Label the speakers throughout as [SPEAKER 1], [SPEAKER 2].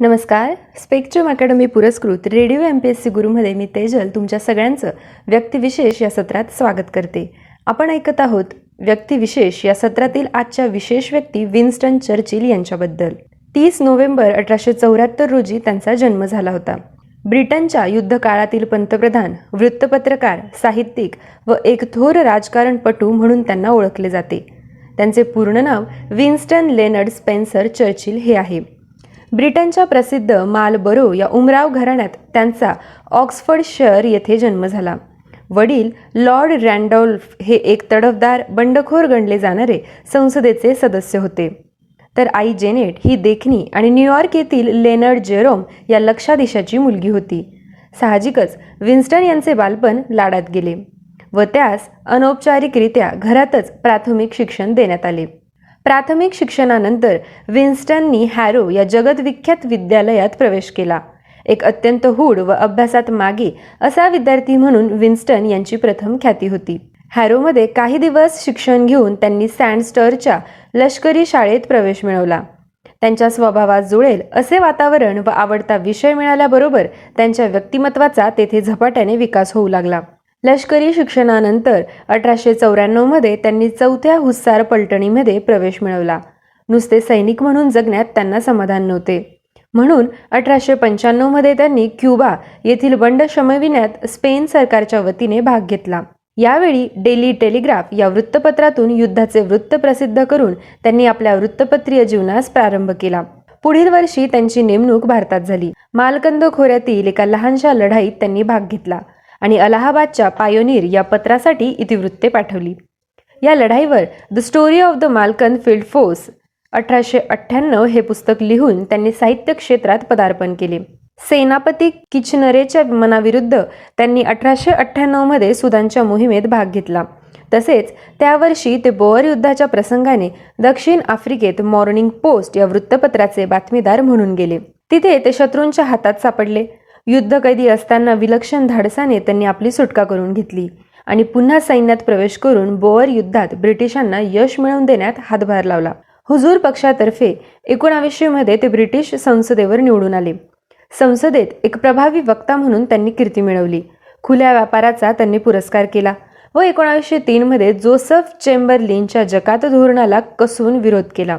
[SPEAKER 1] नमस्कार. Spectrum academy पुरस्कृत radio M P S C गुरुमध्ये मी तेजल तुमच्या सगळ्यांचं व्यक्तिविशेष या सत्रात स्वागत करते. आपण ऐकत आहोत व्यक्तिविशेष या सत्रातील आजच्या विशेष व्यक्ती विन्स्टन चर्चिल यांच्याबद्दल. तीस नोव्हेंबर अठराशे चौऱ्याहत्तर रोजी त्यांचा जन्म झाला होता. ब्रिटनच्या युद्धकाळातील पंतप्रधान वृत्तपत्रकार साहित्यिक व एक थोर राजकारणपटू म्हणून त्यांना ओळखले जाते. त्यांचे पूर्ण नाव विन्स्टन लेनर्ड स्पेन्सर चर्चिल हे आहे. ब्रिटनच्या प्रसिद्ध मालबरो या उमराव घराण्यात त्यांचा ऑक्सफर्डशर येथे जन्म झाला. वडील लॉर्ड रँडॉल्फ हे एक तडफदार बंडखोर गणले जाणारे संसदेचे सदस्य होते. तर आई जेनेट ही देखणी आणि न्यूयॉर्क येथील लेनर्ड जेरोम या लक्षाधीशाची मुलगी होती. साहजिकच विन्स्टन यांचे बालपण लाडात गेले व त्यास अनौपचारिकरित्या घरातच प्राथमिक शिक्षण देण्यात आले. प्राथमिक शिक्षणानंतर विन्स्टननी हॅरो या जगदविख्यात विद्यालयात प्रवेश केला. एक अत्यंत हूड व अभ्यासात मागे असा विद्यार्थी म्हणून विन्स्टन यांची प्रथम ख्याती होती. हॅरोमध्ये काही दिवस शिक्षण घेऊन त्यांनी सँडस्टरच्या लष्करी शाळेत प्रवेश मिळवला. त्यांच्या स्वभावात जुळेल असे वातावरण व आवडता विषय मिळाल्याबरोबर त्यांच्या व्यक्तिमत्वाचा तेथे झपाट्याने विकास होऊ लागला. लष्करी शिक्षणानंतर अठराशे चौऱ्याण्णवमध्ये त्यांनी चौथ्या हुस्सार पलटणीमध्ये प्रवेश मिळवला. नुसते सैनिक म्हणून जगण्यात त्यांना समाधान नव्हते. म्हणून अठराशे पंच्याण्णवमध्ये त्यांनी क्युबा येथील बंड शमविण्यात स्पेन सरकारच्या वतीने भाग घेतला. यावेळी डेली टेलिग्राफ या वृत्तपत्रातून युद्धाचे वृत्त प्रसिद्ध करून त्यांनी आपल्या वृत्तपत्रीय जीवनास प्रारंभ केला. पुढील वर्षी त्यांची नेमणूक भारतात झाली. मालकंद खोऱ्यातील एका लहानशा लढाईत त्यांनी भाग घेतला. आणि अलाहाबादच्या पायोनीर या पत्रासाठी इतिवृत्ते पाठवली. या लढाईवर the story of the Malakand field force अठराशे अठ्ठ्याण्णव हे पुस्तक लिहून त्यांनी साहित्य क्षेत्रात पदार्पण केले. सेनापती किचनरेच्या मनाविरुद्ध त्यांनी अठराशे अठ्ठ्याण्णवमध्ये सुदानच्या मोहिमेत भाग घेतला. तसेच त्या वर्षी ते बोअर युद्धाच्या प्रसंगाने दक्षिण आफ्रिकेत मॉर्निंग पोस्ट या वृत्तपत्राचे बातमीदार म्हणून गेले. तिथे ते शत्रूंच्या हातात सापडले. युद्धकैदी असताना विलक्षण धाडसाने त्यांनी आपली सुटका करून घेतली आणि पुन्हा सैन्यात प्रवेश करून बोअर युद्धात ब्रिटिशांना यश मिळवून देण्यात हातभार लावला. हुजूर पक्षातर्फे एकोणावीसशे मध्ये ते ब्रिटिश संसदेवर निवडून आले. संसदेत एक प्रभावी वक्ता म्हणून त्यांनी कीर्ती मिळवली. खुल्या व्यापाराचा त्यांनी पुरस्कार केला व एकोणावीसशे तीनमध्ये जोसफ चेंबरलिनच्या जकात धोरणाला कसून विरोध केला.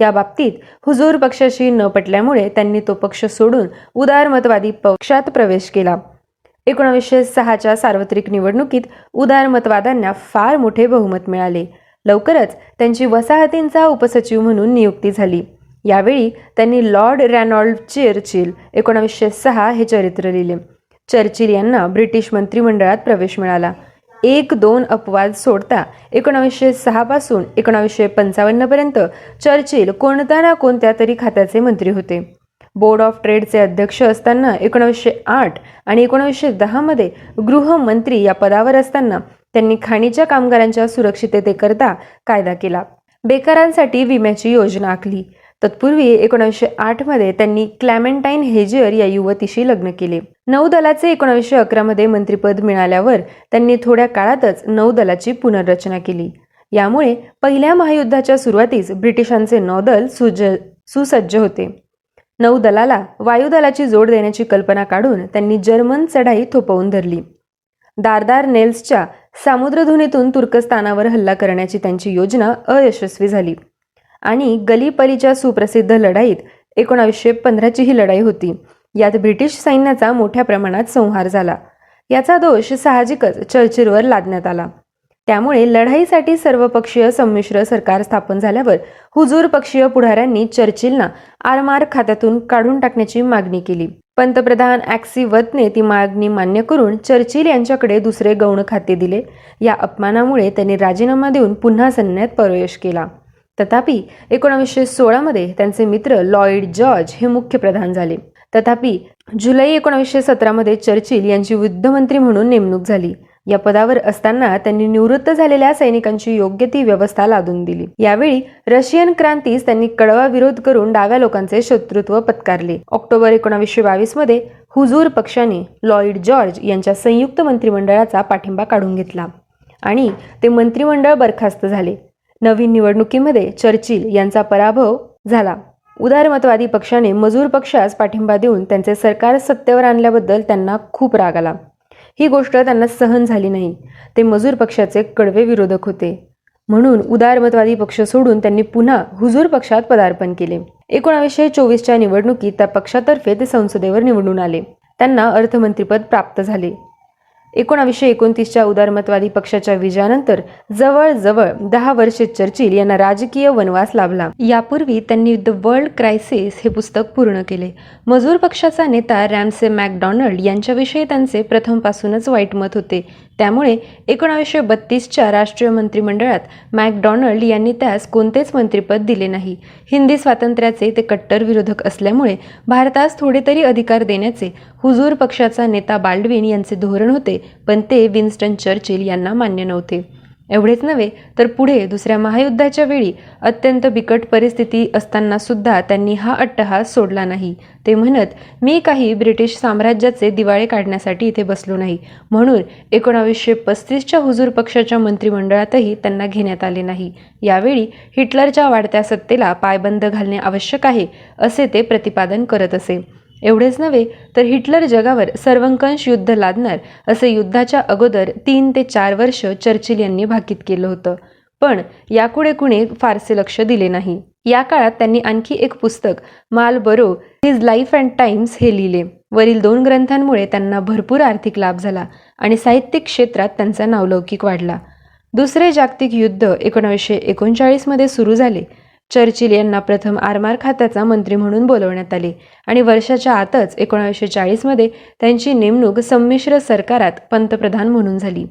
[SPEAKER 1] या बाबतीत हुजूर पक्षाशी न पटल्यामुळे त्यांनी तो पक्ष सोडून उदारमतवादी पक्षात प्रवेश केला. एकोणावीसशे सहाच्या सार्वत्रिक निवडणुकीत उदारमतवाद्यांना फार मोठे बहुमत मिळाले. लवकरच त्यांची वसाहतींचा उपसचिव म्हणून नियुक्ती झाली. यावेळी त्यांनी लॉर्ड रॅनॉल्ड चेर्चिल एकोणावीसशे सहा हे चरित्र लिहिले. चर्चिल यांना ब्रिटिश मंत्रिमंडळात प्रवेश मिळाला. एक दोन अपवाद सोडता एकोणावीसशे सहापासून एकोणावीसशे पंचावन्नपर्यंत चर्चिल कोणत्या ना कोणत्या तरी खात्याचे मंत्री होते. बोर्ड ऑफ ट्रेडचे अध्यक्ष असताना एकोणावीसशे आठ आणि एकोणावीसशे दहामध्ये गृहमंत्री या पदावर असताना त्यांनी खाणीच्या कामगारांच्या सुरक्षिततेकरता कायदा केला. बेकारांसाठी विम्याची योजना आखली. तत्पूर्वी एकोणावीसशे आठमध्ये त्यांनी क्लॅमेंटाईन हेजियर या युवतीशी लग्न केले. नौदलाचे एकोणावीसशे अकरामध्ये मंत्रिपद मिळाल्यावर त्यांनी थोड्या काळातच नौदलाची पुनर्रचना केली. यामुळे पहिल्या महायुद्धाच्या सुरुवातीस ब्रिटिशांचे नौदल सुज सुसज्ज होते. नौदलाला वायुदलाची जोड देण्याची कल्पना काढून त्यांनी जर्मन चढाई थोपवून धरली. दारदार नेल्सच्या सामुद्रधुनीतून तुर्कस्तानावर हल्ला करण्याची त्यांची योजना अयशस्वी झाली. आणि गलीपलीच्या सुप्रसिद्ध लढाईत एकोणावीसशे पंधराची ही लढाई होती. यात ब्रिटिश सैन्याचा मोठ्या प्रमाणात संहार झाला. याचा दोष साहजिकच चर्चिलवर लादण्यात आला. त्यामुळे लढाईसाठी सर्वपक्षीय संमिश्र सरकार स्थापन झाल्यावर हुजूर पक्षीय पुढाऱ्यांनी चर्चिलना आरमार खात्यातून काढून टाकण्याची मागणी केली. पंतप्रधान ॲक्सी वतने ती मागणी मान्य करून चर्चिल यांच्याकडे दुसरे गौण खाते दिले. या अपमानामुळे त्यांनी राजीनामा देऊन पुन्हा सैन्यात प्रवेश केला. तथापि एकोणावीसशे सोळामध्ये त्यांचे मित्र लॉईड जॉर्ज हे मुख्य प्रधान झाले. तथापि जुलै एकोणावीसशे सतरामध्ये चर्चिल यांची युद्धमंत्री म्हणून नेमणूक झाली. या पदावर असताना त्यांनी निवृत्त झालेल्या सैनिकांची योग्य ती व्यवस्था लादून दिली. यावेळी रशियन क्रांतीस त्यांनी कडवा विरोध करून डाव्या लोकांचे शत्रुत्व पत्कारले. ऑक्टोबर एकोणावीसशे बावीसमध्ये हुजूर पक्षाने लॉईड जॉर्ज यांच्या संयुक्त मंत्रिमंडळाचा पाठिंबा काढून घेतला आणि ते मंत्रिमंडळ बरखास्त झाले. नवीन निवडणुकीमध्ये चर्चिल यांचा पराभव झाला. उदारमतवादी पक्षाने मजूर पक्षास पाठिंबा देऊन त्यांचे सरकार सत्तेवर आणल्याबद्दल त्यांना खूप राग आला. ही गोष्ट त्यांना सहन झाली नाही. ते मजूर पक्षाचे कडवे विरोधक होते. म्हणून उदारमतवादी पक्ष सोडून त्यांनी पुन्हा हुजूर पक्षात पदार्पण केले. एकोणावीसशे चोवीसच्या निवडणुकीत त्या पक्षातर्फे ते संसदेवर निवडून आले. त्यांना अर्थमंत्रीपद प्राप्त झाले. एकोणावीसशे एकोणतीसच्या उदारमतवादी पक्षाच्या विजयानंतर जवळजवळ दहा वर्षे चर्चिल यांना राजकीय वनवास लाभला. यापूर्वी त्यांनी द वर्ल्ड क्रायसिस हे पुस्तक पूर्ण केले. मजूर पक्षाचा नेता रॅमसे मॅकडॉनल्ड यांच्याविषयी त्यांचे प्रथमपासूनच वाईट मत होते. त्यामुळे एकोणावीसशे बत्तीसच्या राष्ट्रीय मंत्रिमंडळात मॅकडॉनल्ड यांनी त्यास कोणतेच मंत्रिपद दिले नाही. हिंदी स्वातंत्र्याचे ते कट्टर विरोधक असल्यामुळे भारतास थोडे तरी अधिकार देण्याचे हुजूर पक्षाचा नेता बाल्डविन यांचे धोरण होते. पण ते विन्स्टन चर्चिल यांना मान्य नव्हते. एवढेच नव्हे तर पुढे दुसऱ्या महायुद्धाच्या वेळी अत्यंत बिकट परिस्थिती असताना सुद्धा त्यांनी हा अट्टहास सोडला नाही. ते म्हणत मी काही ब्रिटिश साम्राज्याचे दिवाळे काढण्यासाठी इथे बसलो नाही. म्हणून एकोणावीसशे पस्तीसच्या हुजूर पक्षाच्या मंत्रिमंडळातही त्यांना घेण्यात आले नाही. यावेळी हिटलरच्या वाढत्या सत्तेला पायबंद घालणे आवश्यक आहे असे ते प्रतिपादन करत असे. एवढेच नव्हे तर हिटलर जगावर सर्वंकष युद्ध लादणार असे युद्धाच्या अगोदर तीन ते चार वर्ष चर्चिल यांनी भाकीत केलं होतं. पण याकडे कुणी फारसे लक्ष दिले नाही. या काळात त्यांनी आणखी एक पुस्तक माल बरो हिज लाईफ अँड टाइम्स हे लिहिले. वरील दोन ग्रंथांमुळे त्यांना भरपूर आर्थिक लाभ झाला आणि साहित्यिक क्षेत्रात त्यांचा नावलौकिक वाढला. दुसरे जागतिक युद्ध एकोणावीसशे एकोणचाळीसमध्ये सुरू झाले. चर्चिल यांना प्रथम आरमार खात्याचा मंत्री म्हणून बोलवण्यात आले आणि वर्षाच्या आतच एकोणीसशे चाळीसमध्ये त्यांची नेमणूक संमिश्र सरकारात पंतप्रधान म्हणून झाली.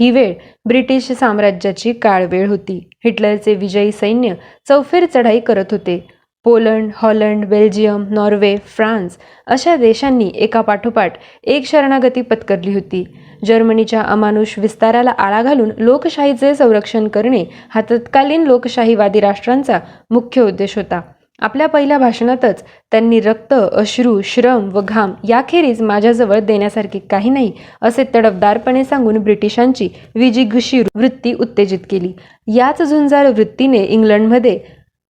[SPEAKER 1] ही वेळ ब्रिटिश साम्राज्याची काळवेळ होती. हिटलरचे विजयी सैन्य चौफेर चढाई करत होते. Poland Holland Belgium Norway France अशा देशांनी एका पाठोपाठ एक शरणागती पत्करली होती. जर्मनीच्या अमानुष विस्ताराला आळा घालून लोकशाहीचे संरक्षण करणे हा तत्कालीन लोकशाहीवादी राष्ट्रांचा मुख्य उद्देश होता. आपल्या पहिल्या भाषणातच त्यांनी रक्त अश्रू श्रम व घाम याखेरीज माझ्याजवळ देण्यासारखे काही नाही असे तडफदारपणे सांगून ब्रिटिशांची विजिगुषी वृत्ती उत्तेजित केली. याच झुंजार वृत्तीने इंग्लंडमध्ये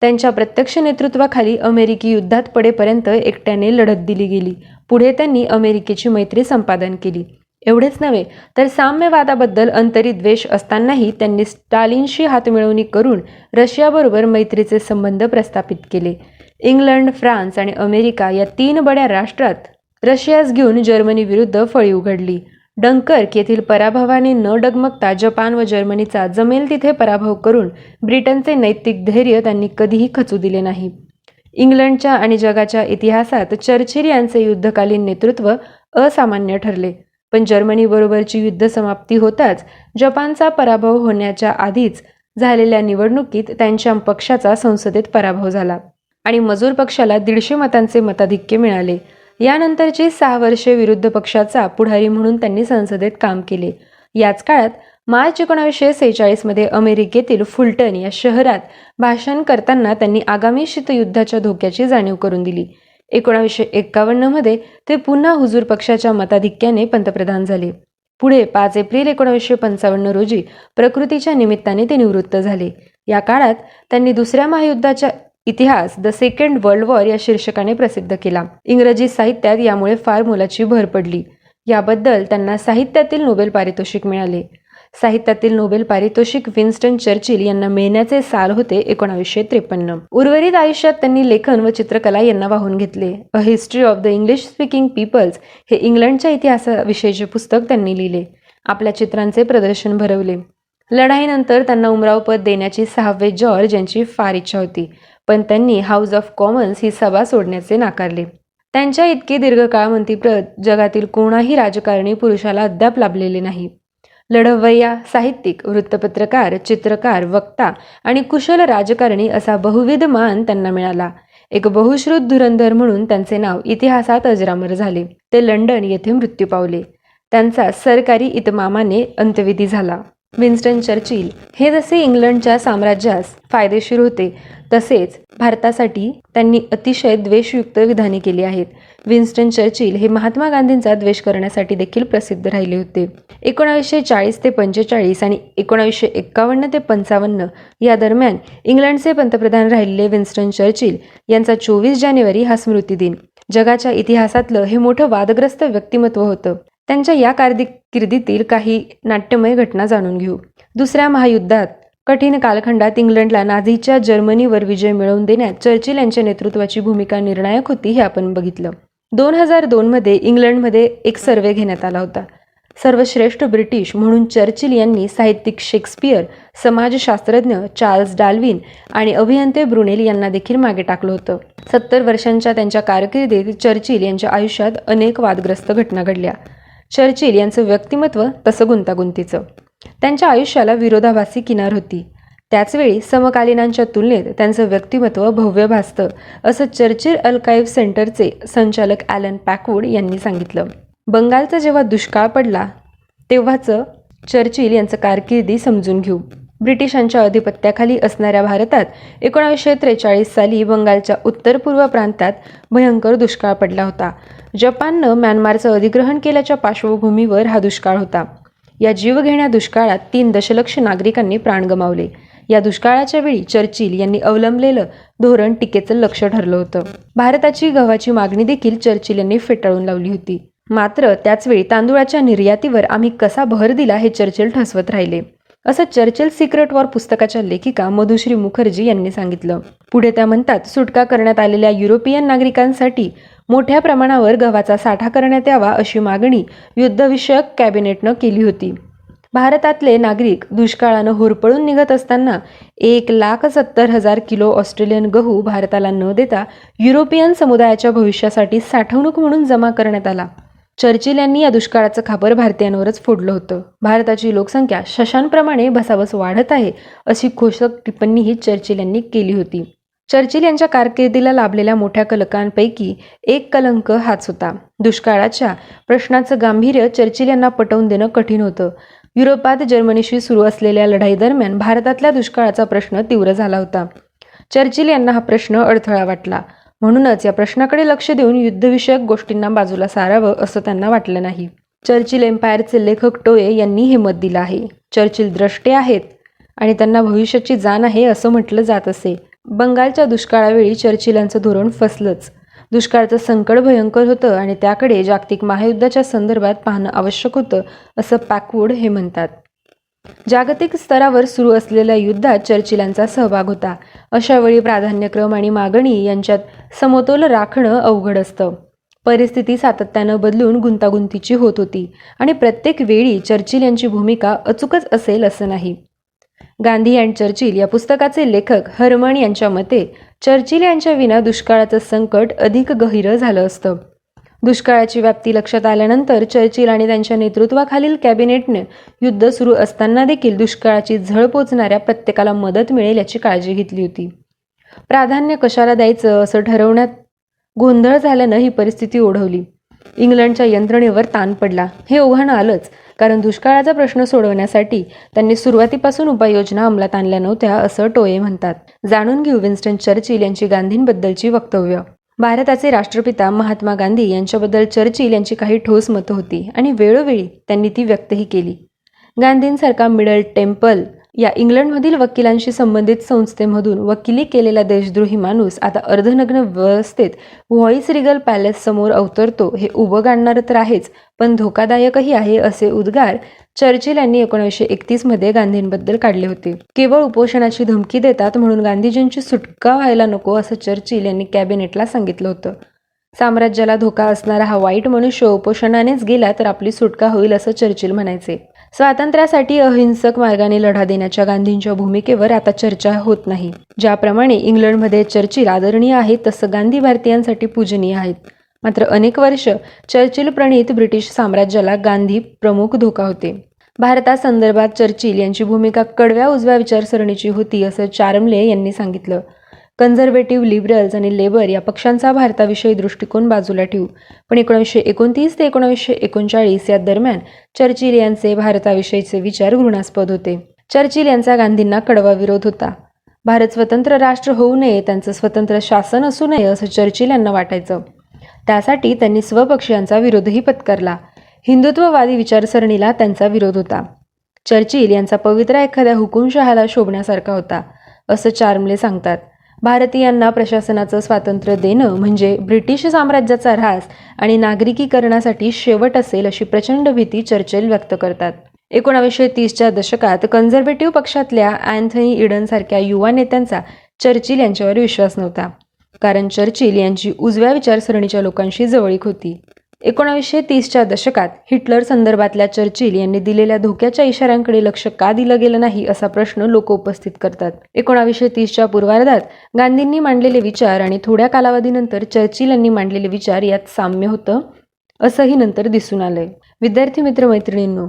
[SPEAKER 1] त्यांच्या प्रत्यक्ष नेतृत्वाखाली अमेरिकी युद्धात पडेपर्यंत एकट्याने लढत दिली गेली. पुढे त्यांनी अमेरिकेची मैत्री संपादन केली. एवढेच नव्हे तर साम्यवादाबद्दल अंतरी द्वेष असतानाही त्यांनी स्टालिनशी हातमिळवणी करून रशियाबरोबर मैत्रीचे संबंध प्रस्थापित केले. इंग्लंड फ्रान्स आणि अमेरिका या तीन बड्या राष्ट्रात रशियास घेऊन जर्मनीविरुद्ध फळी उघडली. डंकर्क येथील पराभवाने न डगमगता जपान व जर्मनीचा जमेल तिथे पराभव करून ब्रिटनचे नैतिक धैर्य त्यांनी कधीही खचू दिले नाही. इंग्लंडच्या आणि जगाच्या इतिहासात चर्चिल यांचे युद्धकालीन नेतृत्व असामान्य ठरले. पण जर्मनीबरोबरची युद्ध समाप्ती होताच जपानचा पराभव होण्याच्या आधीच झालेल्या निवडणुकीत त्यांच्या पक्षाचा संसदेत पराभव झाला आणि मजूर पक्षाला दीडशे मतांचे मताधिक्य मिळाले. यानंतरची सहा वर्षे विरुद्ध पक्षाचा पुढारी म्हणून त्यांनी संसदेत काम केले. याच काळात मार्च एकोणावीसशे सेहेचाळीसमध्ये अमेरिकेतील फुलटन या शहरात भाषण करताना त्यांनी आगामी शीतयुद्धाच्या धोक्याची जाणीव करून दिली. एकोणावीसशे एक्कावन्नमध्ये ते पुन्हा हुजूर पक्षाच्या मताधिक्याने पंतप्रधान झाले. पुढे पाच एप्रिल एकोणावीसशे पंचावन्न रोजी प्रकृतीच्या निमित्ताने ते निवृत्त झाले. या काळात त्यांनी दुसऱ्या महायुद्धाच्या इतिहास द सेकंड वर्ल्ड वॉर या शीर्षकाने प्रसिद्ध केला. इंग्रजी साहित्यात यामुळे फार मोलाची भर पडली. याबद्दल त्यांना साहित्यातील नोबेल पारितोषिक मिळाले. साहित्यातील नोबेल पारितोषिक विन्स्टन चर्चिल यांना मिळण्याचे साल होते एकोणावीसशे त्रेपन्न. उर्वरित आयुष्यात त्यांनी लेखन व चित्रकला यांना वाहून घेतले. A history of the English speaking peoples हे इंग्लंडच्या इतिहासाविषयीचे पुस्तक त्यांनी लिहिले. आपल्या चित्रांचे प्रदर्शन भरवले. लढाईनंतर त्यांना उमराव पद देण्याची सहावे जॉर्ज यांची फार इच्छा होती. पण त्यांनी हाऊस ऑफ कॉमन्स ही सभा सोडण्याचे नाकारले. त्यांच्या इतकी दीर्घकाळ मंत्रीप्रत जगातील कोणाही राजकारणी पुरुषाला अद्याप लाभलेले नाही. लढवय्या साहित्यिक वृत्तपत्रकार चित्रकार वक्ता आणि कुशल राजकारणी असा बहुविध मान त्यांना मिळाला. एक बहुश्रुत धुरंधर म्हणून त्यांचे नाव इतिहासात अजरामर झाले. ते लंडन येथे मृत्यू पावले. त्यांचा सरकारी इतमामाने अंत्यविधी झाला. विन्स्टन चर्चिल हे जसे इंग्लंडच्या साम्राज्यास फायदेशीर होते तसेच भारतासाठी त्यांनी अतिशय द्वेषयुक्त विधाने केली आहेत. विन्स्टन चर्चिल हे महात्मा गांधींचा द्वेष करण्यासाठी देखील प्रसिद्ध राहिले होते. एकोणावीसशे चाळीस ते पंचेचाळीस आणि एकोणावीसशे एक्कावन्न ते पंचावन्न या दरम्यान इंग्लंडचे पंतप्रधान राहिलेले विन्स्टन चर्चिल यांचा चोवीस जानेवारी हा स्मृतिदिन. जगाच्या इतिहासातलं हे मोठं वादग्रस्त व्यक्तिमत्व होतं. त्यांच्या या कारकिर्दीतील काही नाट्यमय घटना जाणून घेऊ. दुसऱ्या महायुद्धात कठीण कालखंडात इंग्लंडला नाझीच्या जर्मनीवर विजय मिळवून देण्यात चर्चिल यांच्या नेतृत्वाची भूमिका निर्णायक होती हे आपण बघितलं. दोन हजार दोनमध्ये इंग्लंडमध्ये एक सर्वे घेण्यात आला होता. सर्वश्रेष्ठ ब्रिटिश म्हणून चर्चिल यांनी साहित्यिक शेक्सपियर समाजशास्त्रज्ञ चार्ल्स डाल्विन आणि अभियंते ब्रुनेल यांना देखील मागे टाकलं होतं. सत्तर वर्षांच्या त्यांच्या कारकिर्दीत चर्चिल यांच्या आयुष्यात अनेक वादग्रस्त घटना घडल्या. चर्चिल यांचं व्यक्तिमत्व तसं गुंतागुंतीचं. त्यांच्या आयुष्याला विरोधाभासी किनार होती. त्याचवेळी समकालीनांच्या तुलनेत त्यांचं व्यक्तिमत्व भव्य भासतं असं चर्चिल अल्काईव्ह सेंटरचे संचालक ॲलन पॅकवूड यांनी सांगितलं. बंगालचा जेव्हा दुष्काळ पडला तेव्हाचं चर्चिल यांचं कारकिर्दी समजून घेऊ. ब्रिटिशांच्या अधिपत्याखाली असणाऱ्या भारतात एकोणावीसशे त्रेचाळीस साली बंगालच्या उत्तर पूर्व प्रांतात भयंकर दुष्काळ पडला होता. जपाननं म्यानमारचं अधिग्रहण केल्याच्या पार्श्वभूमीवर हा दुष्काळ होता. या जीवघेण्या दुष्काळात तीन दशलक्ष नागरिकांनी प्राण गमावले. या दुष्काळाच्या वेळी चर्चिल यांनी अवलंबलेलं धोरण टीकेचं लक्ष ठरलं होतं. भारताची गव्हाची मागणी देखील चर्चिल यांनी फेटाळून लावली होती. मात्र त्याचवेळी तांदूळाच्या निर्यातीवर आम्ही कसा भर दिला हे चर्चिल ठसवत राहिले. असं चर्चल सिक्रेट वॉर पुस्तकाच्या लेखिका मधुश्री मुखर्जी यांनी सांगितलं. पुढे त्या म्हणतात सुटका करण्यात आलेल्या युरोपियन नागरिकांसाठी मोठ्या प्रमाणावर गव्हाचा साठा करण्यात यावा अशी मागणी युद्धविषयक कॅबिनेटनं केली होती. भारतातले नागरिक दुष्काळानं होरपळून निघत असताना एक लाख सत्तर हजार किलो ऑस्ट्रेलियन गहू भारताला न देता युरोपियन समुदायाच्या भविष्यासाठी साठवणूक म्हणून जमा करण्यात आला. चर्चिल यांनी या दुष्काळाचं खापर भारतीयांवरच फोडलं होतं. भारताची लोकसंख्या शशांप्रमाणे भसाभस वाढत आहे अशी घोषक टिप्पणीही चर्चिल यांनी केली होती. चर्चिल यांच्या कारकिर्दीला लाभलेल्या मोठ्या कलकांपैकी एक कलंक हाच होता. दुष्काळाच्या प्रश्नाचं गांभीर्य चर्चिल यांना पटवून देणं कठीण होतं. युरोपात जर्मनीशी सुरू असलेल्या लढाईदरम्यान भारतातल्या दुष्काळाचा प्रश्न तीव्र झाला होता. चर्चिल यांना हा प्रश्न अडथळा वाटला. म्हणूनच या प्रश्नाकडे लक्ष देऊन युद्धविषयक गोष्टींना बाजूला सारावं असं त्यांना वाटलं नाही. चर्चिल एम्पायरचे लेखक टोये यांनी हे मत दिलं आहे. चर्चिल द्रष्टे आहेत आणि त्यांना भविष्याची जाण आहे असं म्हटलं जात असे. बंगालच्या दुष्काळावेळी चर्चिलांचं धोरण फसलंच. दुष्काळाचं संकट भयंकर होतं आणि त्याकडे जागतिक महायुद्धाच्या संदर्भात पाहणं आवश्यक होतं असं पॅकवूड हे म्हणतात. जागतिक स्तरावर सुरू असलेल्या युद्धात चर्चिलांचा सहभाग होता. अशावेळी प्राधान्यक्रम आणि मागणी यांच्यात समतोल राखणं अवघड असतं. परिस्थिती सातत्यानं बदलून गुंतागुंतीची होत होती आणि प्रत्येक वेळी चर्चिल यांची भूमिका अचूकच असेल असं नाही. गांधी अँड चर्चिल या पुस्तकाचे लेखक हरमण यांच्या मते चर्चिल यांच्या विना दुष्काळाचं संकट अधिक गहिरं झालं असतं. दुष्काळाची व्याप्ती लक्षात आल्यानंतर चर्चिल आणि त्यांच्या नेतृत्वाखालील कॅबिनेटने युद्ध सुरू असताना देखील दुष्काळाची झळ पोचणाऱ्या प्रत्येकाला मदत मिळेल याची काळजी घेतली होती. प्राधान्य कशाला द्यायचं असं ठरवण्यात गोंधळ झाल्यानं ही परिस्थिती ओढवली. इंग्लंडच्या यंत्रणेवर ताण पडला. हे ओघानं आलंच कारण दुष्काळाचा प्रश्न सोडवण्यासाठी त्यांनी सुरुवातीपासून उपाययोजना अंमलात आणल्या नव्हत्या असं टोये म्हणतात. जाणून घेऊ विन्स्टन चर्चिल यांची गांधींबद्दलची वक्तव्य. भारताचे राष्ट्रपिता महात्मा गांधी यांच्याबद्दल चर्चिल यांची काही ठोस मतं होती आणि वेळोवेळी त्यांनी ती व्यक्तही केली. गांधींसारखा मिडल टेम्पल या इंग्लंडमधील वकिलांशी संबंधित संस्थेमधून वकिली केलेला देशद्रोही माणूस आता अर्धनग्न व्यवस्थेत व्हॉइस रिगल पॅलेस समोर अवतरतो हे उभं गाणणार तर आहेच पण धोकादायकही आहे असे उद्गार चर्चिल यांनी एकोणीसशे एकतीसमध्ये गांधींबद्दल काढले होते. केवळ उपोषणाची धमकी देतात म्हणून गांधीजींची सुटका व्हायला नको असं चर्चिल यांनी कॅबिनेटला सांगितलं होतं. साम्राज्याला धोका असणारा हा वाईट मनुष्य उपोषणानेच गेला तर आपली सुटका होईल असं चर्चिल म्हणायचे. स्वातंत्र्यासाठी अहिंसक मार्गाने लढा देण्याच्या गांधींच्या भूमिकेवर आता चर्चा होत नाही. ज्याप्रमाणे इंग्लंडमध्ये चर्चिल आदरणीय आहेत तसं गांधी भारतीयांसाठी पूजनीय आहेत. मात्र अनेक वर्ष चर्चिल प्रणीत ब्रिटिश साम्राज्याला गांधी प्रमुख धोका होते. भारतासंदर्भात चर्चिल यांची भूमिका कडव्या उजव्या विचारसरणीची होती असं चारमले यांनी सांगितलं. कन्झर्वेटिव्ह लिबरल्स आणि लेबर या पक्षांचा भारताविषयी दृष्टिकोन बाजूला ठेवू. पण एकोणीसशे एकोणतीस ते एकोणीसशे एकोणचाळीस या दरम्यान चर्चिल यांचे भारताविषयीचे विचार घृणास्पद होते. चर्चिल यांचा गांधींना कडवा विरोध होता. भारत स्वतंत्र राष्ट्र होऊ नये त्यांचं स्वतंत्र शासन असू नये असं चर्चिल यांना वाटायचं. त्यासाठी त्यांनी स्वपक्षीयांचा विरोधही पत्करला. हिंदुत्ववादी विचारसरणीला त्यांचा विरोध होता. चर्चिल यांचा पवित्रा एखाद्या हुकुमशहाला शोभण्यासारखा होता असं चार्मले सांगतात. भारतीयांना प्रशासनाचं स्वातंत्र्य देणं म्हणजे ब्रिटिश साम्राज्याचा ऱ्हास आणि नागरिकीकरणासाठी शेवट असेल अशी प्रचंड भीती चर्चिल व्यक्त करतात. एकोणावीसशे तीसच्या दशकात कन्झर्वेटिव्ह पक्षातल्या अँथनी इडनसारख्या युवा नेत्यांचा चर्चिल यांच्यावर विश्वास नव्हता. कारण चर्चिल यांची उजव्या विचारसरणीच्या लोकांशी जवळीक होती. एकोणावीसशे तीसच्या दशकात हिटलर संदर्भातल्या चर्चिल यांनी दिलेल्या धोक्याच्या इशाऱ्यांकडे लक्ष का दिलं गेलं नाही असा प्रश्न लोक उपस्थित करतात. एकोणावीसशे तीसच्या पूर्वार्धात गांधींनी मांडलेले विचार आणि थोड्या कालावधीनंतर चर्चिल यांनी मांडलेले विचार यात साम्य होतं असंही नंतर दिसून आलंय. विद्यार्थी मित्र मैत्रिणींनो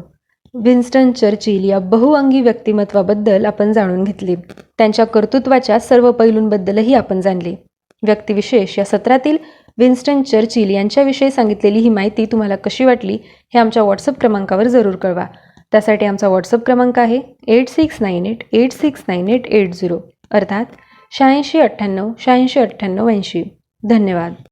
[SPEAKER 1] विन्स्टन चर्चिल या बहुअंगी व्यक्तिमत्वाबद्दल आपण जाणून घेतले. त्यांच्या कर्तृत्वाच्या सर्व पैलूंबद्दलही आपण जाणले. व्यक्तिविशेष. या सत्रातील विन्स्टन चर्चिल यांच्याविषयी सांगितलेली ही माहिती तुम्हाला कशी वाटली हे आमच्या व्हॉट्सअप क्रमांकावर जरूर कळवा. त्यासाठी आमचा व्हॉट्सअप क्रमांक आहे eight six nine eight eight six nine eight eight zero अर्थात शहाऐंशी अठ्ठ्याण्णव शहाऐंशी अठ्ठ्याण्णव ऐंशी. धन्यवाद.